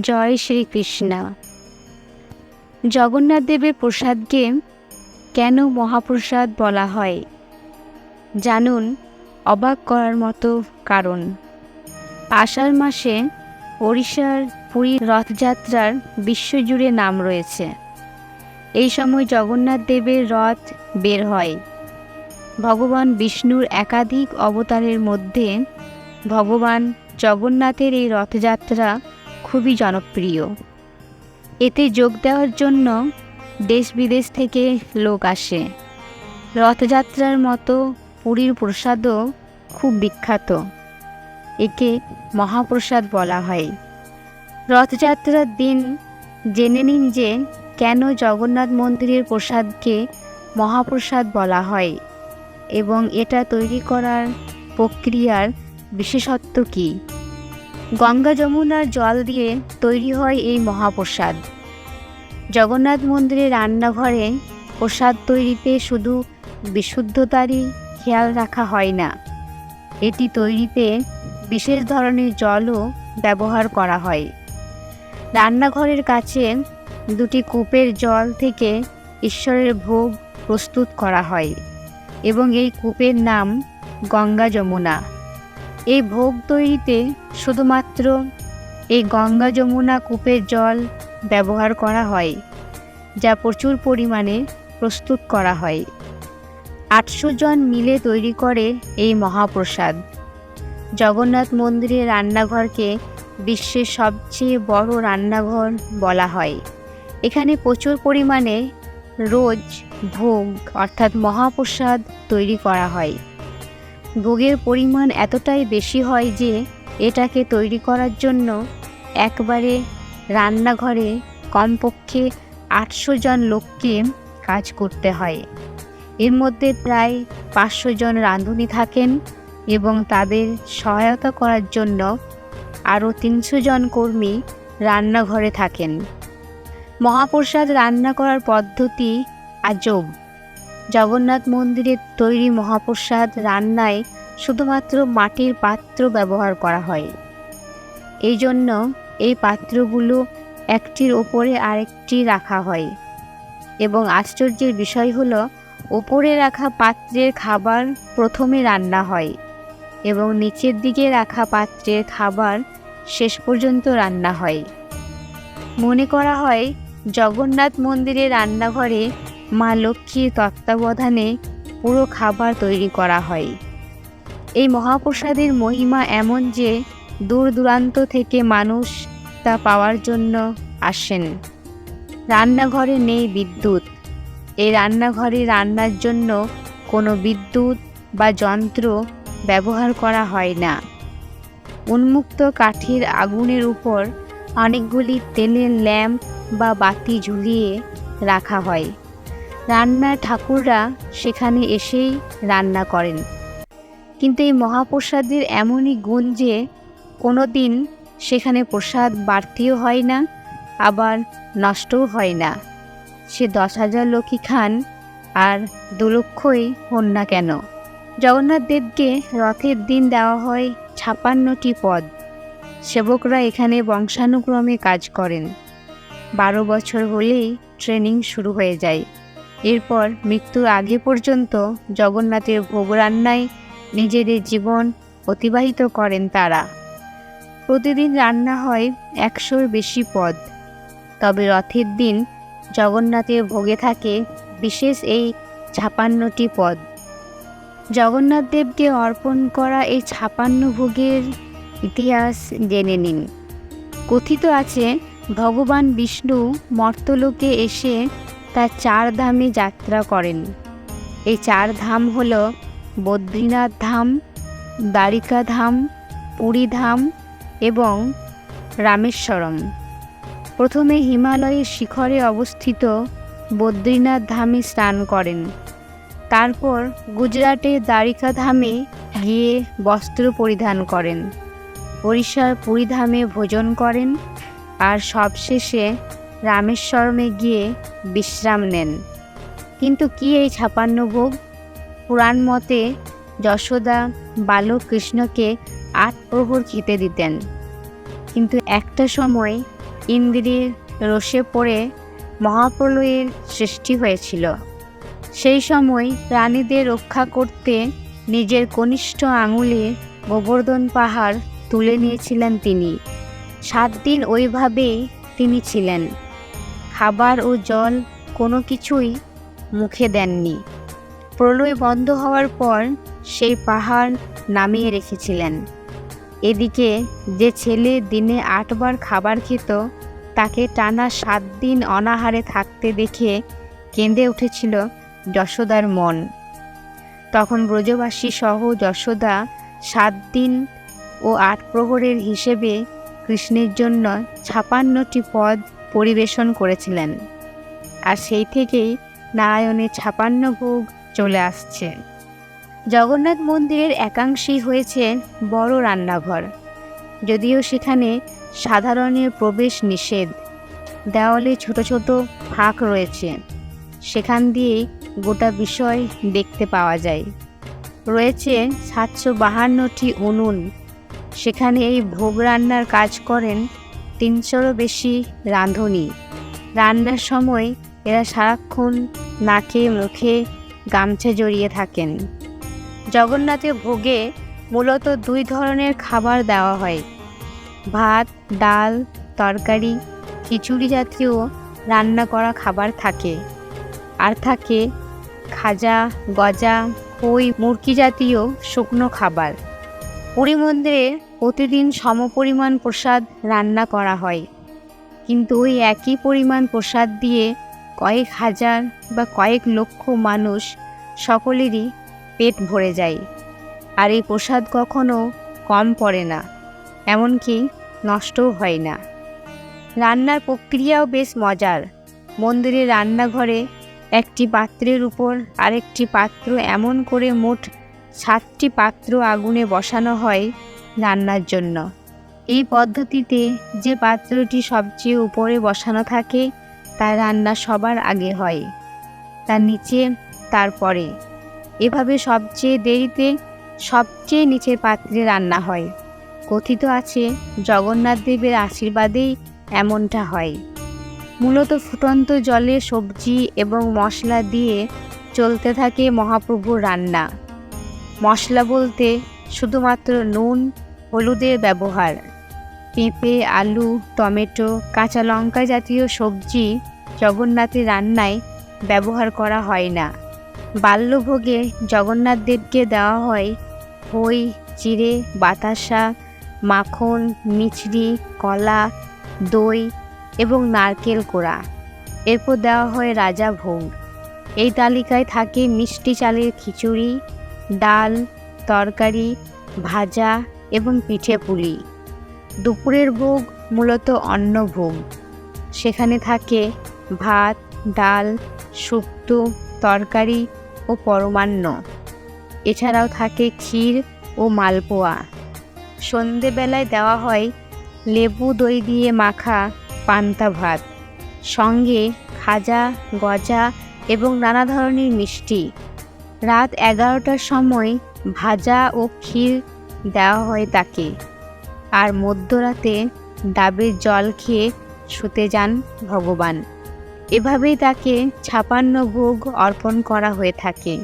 জয় শ্রীকৃষ্ণ। জগন্নাথ দেবের প্রসাদকে কেন মহাপ্রসাদ বলা হয়? জানুন অবাক করার মতো কারণ। আষাঢ় মাসে ওড়িশার পুরীর রথযাত্রার বিশ্বজুড়ে নাম রয়েছে। এই সময় জগন্নাথ দেবের রথ বের হয়। ভগবান বিষ্ণুর একাধিক অবতারের মধ্যে ভগবান জগন্নাথের এই রথযাত্রা খুবই জনপ্রিয়। এতে যোগ দেওয়ার জন্য দেশ বিদেশ থেকে লোক আসে। রথযাত্রার মতো পুরীর প্রসাদও খুব বিখ্যাত। একে মহাপ্রসাদ বলা হয়। রথযাত্রার দিন জেনে নিন যে কেন জগন্নাথ মন্দিরের প্রসাদকে মহাপ্রসাদ বলা হয় এবং এটা তৈরি করার প্রক্রিয়ার বিশেষত্ব কী? গঙ্গা যমুনার জল দিয়ে তৈরি হয় এই মহাপ্রসাদ। জগন্নাথ মন্দিরের রান্নাঘরে প্রসাদ তৈরিতে শুধু বিশুদ্ধতারই খেয়াল রাখা হয় না, এটি তৈরিতে বিশেষ ধরনের জলও ব্যবহার করা হয়। রান্নাঘরের কাছে দুটি কূপের জল থেকে ঈশ্বরের ভোগ প্রস্তুত করা হয় এবং এই কূপের নাম গঙ্গা যমুনা। এই ভোগ তৈরিতে শুধুমাত্র এই গঙ্গা যমুনা কূপের জল ব্যবহার করা হয়, যা প্রচুর পরিমাণে প্রস্তুত করা হয়। আটশো জন মিলে তৈরি করে এই মহাপ্রসাদ। জগন্নাথ মন্দিরের রান্নাঘরকে বিশ্বের সবচেয়ে বড় রান্নাঘর বলা হয়। এখানে প্রচুর পরিমাণে রোজ ভোগ অর্থাৎ মহাপ্রসাদ তৈরি করা হয়। ভোগের পরিমাণ এতটাই বেশি হয় যে এটাকে তৈরি করার জন্য একবারে রান্নাঘরে কমপক্ষে আটশো জন লোককে কাজ করতে হয়। এর মধ্যে প্রায় পাঁচশো জন রাঁধুনি থাকেন এবং তাদের সহায়তা করার জন্য আরও তিনশো জন কর্মী রান্নাঘরে থাকেন। মহাপ্রসাদ রান্না করার পদ্ধতি আজব। জগন্নাথ মন্দিরের তৈরি মহাপ্রসাদ রান্নায় শুধুমাত্র মাটির পাত্র ব্যবহার করা হয়। এই জন্য এই পাত্রগুলো একটির ওপরে আরেকটি রাখা হয়। এবং আশ্চর্যের বিষয় হল, ওপরে রাখা পাত্রের খাবার প্রথমে রান্না হয় এবং নিচের দিকে রাখা পাত্রের খাবার শেষ পর্যন্ত রান্না হয়। মনে করা হয়, জগন্নাথ মন্দিরের রান্নাঘরে মা লক্ষ্মীর তত্ত্বাবধানে পুরো খাবার তৈরি করা হয়। এই মহাপ্রসাদের মহিমা এমন যে দূর দূরান্ত থেকে মানুষ তা পাওয়ার জন্য আসেন। রান্নাঘরে নেই বিদ্যুৎ। এই রান্নাঘরে রান্নার জন্য কোনো বিদ্যুৎ বা যন্ত্র ব্যবহার করা হয় না। উন্মুক্ত কাঠের আগুনের উপর অনেকগুলি তেলের ল্যাম্প বা বাতি ঝুলিয়ে রাখা হয়। রান্নার ঠাকুররা সেখানে এসেই রান্না করেন। কিন্তু এই মহাপ্রসাদের এমনই গুণ যে কোনো দিন সেখানে প্রসাদ বাড়তিও হয় না, আবার নষ্টও হয় না। সে দশ হাজার লোকই খান, আর দু লক্ষই হন না কেন? জগন্নাথ দেবকে রথের দিন দেওয়া হয় ছাপান্নটি পদ। সেবকরা এখানে বংশানুক্রমে কাজ করেন। বারো বছর হলেই ট্রেনিং শুরু হয়ে যায়। এরপর মৃত্যুর আগে পর্যন্ত জগন্নাথের ভোগ রান্নায় নিজেদের জীবন অতিবাহিত করেন তারা। প্রতিদিন রান্না হয় একশোর বেশি পদ। তবে রথের দিন জগন্নাথের ভোগে থাকে বিশেষ এই ছাপান্নটি পদ। জগন্নাথ দেবকে অর্পণ করা এই ছাপান্ন ভোগের ইতিহাস জেনে নিন। কথিত আছে, ভগবান বিষ্ণু মর্তলোকে এসে তার চার ধামে যাত্রা করেন। এই চার ধাম হল বদ্রীনাথ ধাম, দ্বারিকা ধাম, পুরী ধাম এবং রামেশ্বরম। প্রথমে হিমালয়ের শিখরে অবস্থিত বদ্রীনাথ ধামে স্নান করেন। তারপর গুজরাটের দ্বারিকা ধামে গিয়ে বস্ত্র পরিধান করেন। ওড়িশার পুরীধামে ভোজন করেন। আর সবশেষে রামেশ্বরমে গিয়ে বিশ্রাম নেন। কিন্তু কি এই ছাপান্ন ভোগ? পুরাণ মতে যশোদা বালক কৃষ্ণকে আট প্রহর খেতে দিতেন। কিন্তু একটা সময় ইন্দ্রির রসে পড়ে মহাপ্রলয়ের সৃষ্টি হয়েছিল। সেই সময় প্রাণীদের রক্ষা করতে নিজের কনিষ্ঠ আঙুলে গোবর্ধন পাহাড় তুলে নিয়েছিলেন তিনি। সাত দিন ওইভাবেই তিনি ছিলেন। খাবার ও জল কোনো কিছুই মুখে দেননি। প্রলয় বন্ধ হওয়ার পর সেই পাহাড় নামিয়ে রেখেছিলেন। এদিকে যে ছেলে দিনে আটবার খাবার খেত, তাকে টানা সাত দিন অনাহারে থাকতে দেখে কেঁদে উঠেছিল যশোদার মন। তখন ব্রজবাসী সহ যশোদা সাত দিন ও আট প্রহরের হিসেবে কৃষ্ণের জন্য ছাপান্নটি পদ পরিবেশন করেছিলেন। আর সেই থেকেই নারায়ণের ছাপান্ন ভোগ চলে আসছে। জগন্নাথ মন্দিরের একাংশেই হয়েছে বড় রান্নাঘর। যদিও সেখানে সাধারণের প্রবেশ নিষেধ। দেওয়ালে ছোট ছোট ফাঁক রয়েছে। সেখান দিয়েই গোটা বিষয় দেখতে পাওয়া যায়। রয়েছে সাতশো বাহান্নটি উনুন। সেখানে এই ভোগ রান্নার কাজ করেন তিনশোরও বেশি রাঁধুনি। রান্নার সময় এরা সারাক্ষণ নাকে, মুখে গামছা জড়িয়ে থাকেন। জগন্নাথের ভোগে মূলত দুই ধরনের খাবার দেওয়া হয়। ভাত, ডাল, তরকারি, খিচুড়ি জাতীয় রান্না করা খাবার থাকে। আর থাকে খাজা, গজা, খই মুরগি জাতীয় শুকনো খাবার। পুরী মন্দিরে প্রতিদিন সমপরিমাণ প্রসাদ রান্না করা হয়। কিন্তু ওই একই পরিমাণ প্রসাদ দিয়ে কয়েক হাজার বা কয়েক লক্ষ মানুষ সকলেরই পেট ভরে যায়। আর এই প্রসাদ কখনো কম পড়ে না, এমনকি নষ্টও হয় না। রান্নার প্রক্রিয়াও বেশ মজার। মন্দিরের রান্নাঘরে একটি পাত্রের উপর আরেকটি পাত্র এমন করে মোট সাতটি পাত্র আগুনে বসানো হয় রান্নার জন্য। এই পদ্ধতিতে যে পাত্রটি সবচেয়ে উপরে বসানো থাকে তার রান্না সবার আগে হয় তার নিচে তারপরে এভাবে সবচেয়ে দেরিতে সবচেয়ে নিচের পাত্রে রান্না হয়। কথিত আছে, জগন্নাথ দেবের আশীর্বাদেই এমনটা হয়। মূলত ফুটন্ত জলে সবজি এবং মশলা দিয়ে চলতে থাকে মহাপ্রভুর রান্না। মশলা বলতে শুধুমাত্র নুন, হলুদের ব্যবহার। পেঁপে, আলু, টমেটো, কাঁচা লঙ্কা জাতীয় সবজি জগন্নাথের রান্নায় ব্যবহার করা হয় না। বাল্যভোগে জগন্নাথ দেবকে দেওয়া হয় খই চিড়ে, বাতাসা, মাখন, মিছরি, কলা, দই এবং নারকেল কোড়া। এরপর দেওয়া হয় রাজা ভোগ। এই তালিকায় থাকে মিষ্টি চালের খিচুড়ি ডাল, তরকারি, ভাজা এবং পিঠে পুলি। দুপুরের ভোগ মূলত অন্নভোগ সেখানে থাকে ভাত, ডাল, শুক্তো, তরকারি ও পরমান্ন। এছাড়াও থাকে ক্ষীর ও মালপোয়া। সন্ধেবেলায় দেওয়া হয় লেবু দই দিয়ে মাখা পান্তা ভাত। সঙ্গে খাজা, গজা এবং নানা ধরনের মিষ্টি। রাত এগারোটার সময় ভাজা ও ক্ষীর দেওয়া হয় তাকে। আর মধ্যরাতে ডাবের জল খেয়ে শুতে যান ভগবান। এভাবেই তাকে ছাপান্ন ভোগ অর্পণ করা হয়ে থাকে।